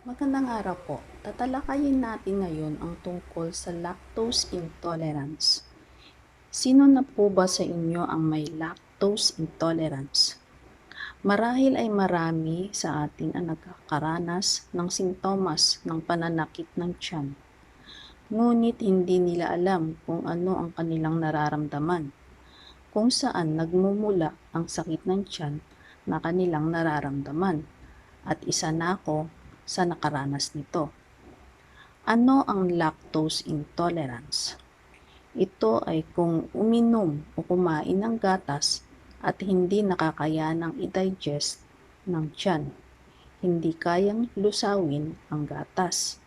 Magandang araw po. Tatalakayin natin ngayon ang tungkol sa lactose intolerance. Sino na po ba sa inyo ang may lactose intolerance? Marahil ay marami sa atin ang nagkakaranas ng sintomas ng pananakit ng tiyan. Ngunit hindi nila alam kung ano ang kanilang nararamdaman, kung saan nagmumula ang sakit ng tiyan na kanilang nararamdaman. At isa na ako sa nakaranas nito. Ano ang lactose intolerance? Ito ay kung uminom o kumain ng gatas at hindi nakakayanang i-digest ng tiyan. Hindi kayang lusawin ang gatas.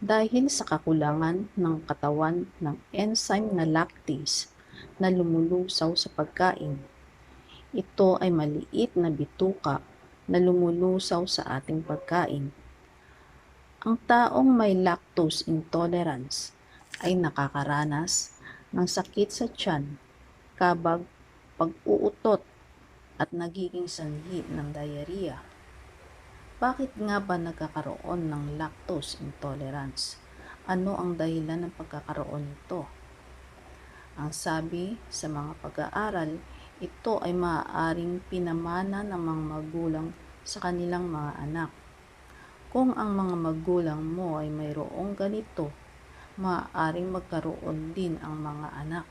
Dahil sa kakulangan ng katawan ng enzyme na lactase na lumulusaw sa pagkain. Ito ay maliit na bituka na lumulusaw sa ating pagkain. Ang taong may lactose intolerance ay nakakaranas ng sakit sa tiyan, kabag, pag-uutot at nagiging sanhi ng diarrhea. Bakit nga ba nagkakaroon ng lactose intolerance? Ano ang dahilan ng pagkakaroon nito? Ang sabi sa mga pag-aaral, ito ay maaaring pinamana ng mga magulang sa kanilang mga anak. Kung ang mga magulang mo ay mayroong ganito, maaaring magkaroon din ang mga anak.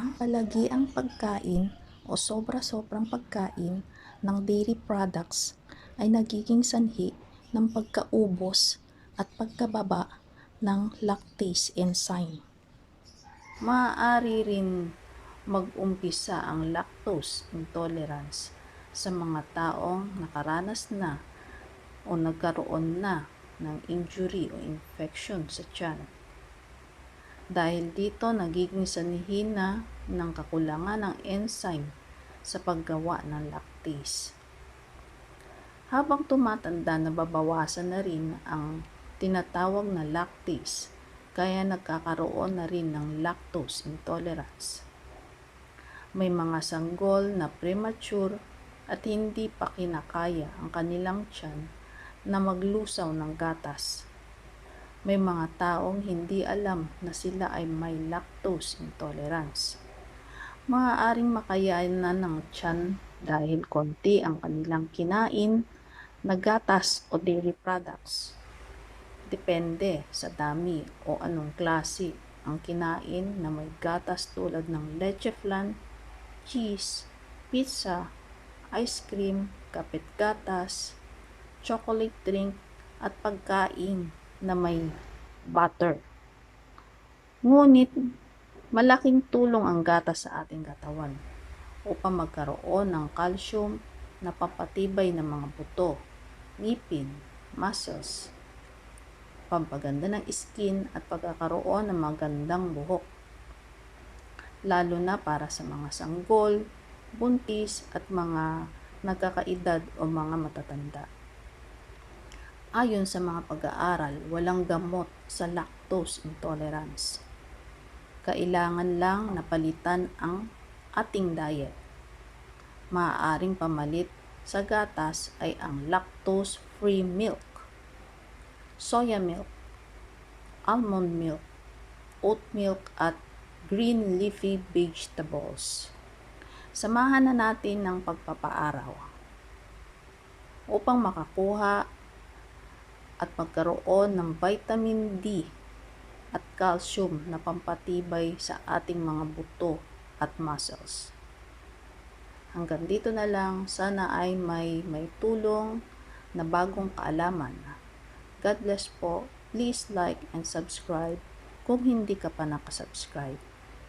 Ang palagiang pagkain o sobra-sobrang pagkain ng dairy products ay nagiging sanhi ng pagkaubos at pagkababa ng lactase enzyme. Maaari rin mag-umpisa ang lactose intolerance sa mga taong nakaranas na o nagkaroon na ng injury o infection sa tiyan. Dahil dito nagiging sanhi na ng kakulangan ng enzyme sa paggawa ng lactase. Habang tumatanda, nababawasan na rin ang tinatawag na lactase, kaya nagkakaroon na rin ng lactose intolerance. May mga sanggol na premature at hindi pa kinakaya ang kanilang tiyan na maglusaw ng gatas. May mga taong hindi alam na sila ay may lactose intolerance. Maaaring makayanan ng tiyan dahil konti ang kanilang kinain na gatas o dairy products. Depende sa dami o anong klase ang kinain na may gatas tulad ng leche flan, cheese, pizza, ice cream, kapit gatas, chocolate drink, at pagkain na may butter. Ngunit, malaking tulong ang gatas sa ating katawan upang magkaroon ng calcium na papatibay ng mga buto, ngipin, muscles, pampaganda ng skin at pagkakaroon ng magandang buhok. Lalo na para sa mga sanggol, buntis at mga nagkakaedad o mga matatanda. Ayon sa mga pag-aaral, walang gamot sa lactose intolerance. Kailangan lang napalitan ang ating diet. Maaaring pamalit sa gatas ay ang lactose-free milk, soya milk, almond milk, oat milk at green leafy vegetables. Samahan na natin ng pagpapaaraw upang makakuha at magkaroon ng vitamin D at calcium na pampatibay sa ating mga buto at muscles. Hanggang dito na lang, sana ay may may tulong na bagong kaalaman. God bless po. Please like and subscribe kung hindi ka pa nakasubscribe.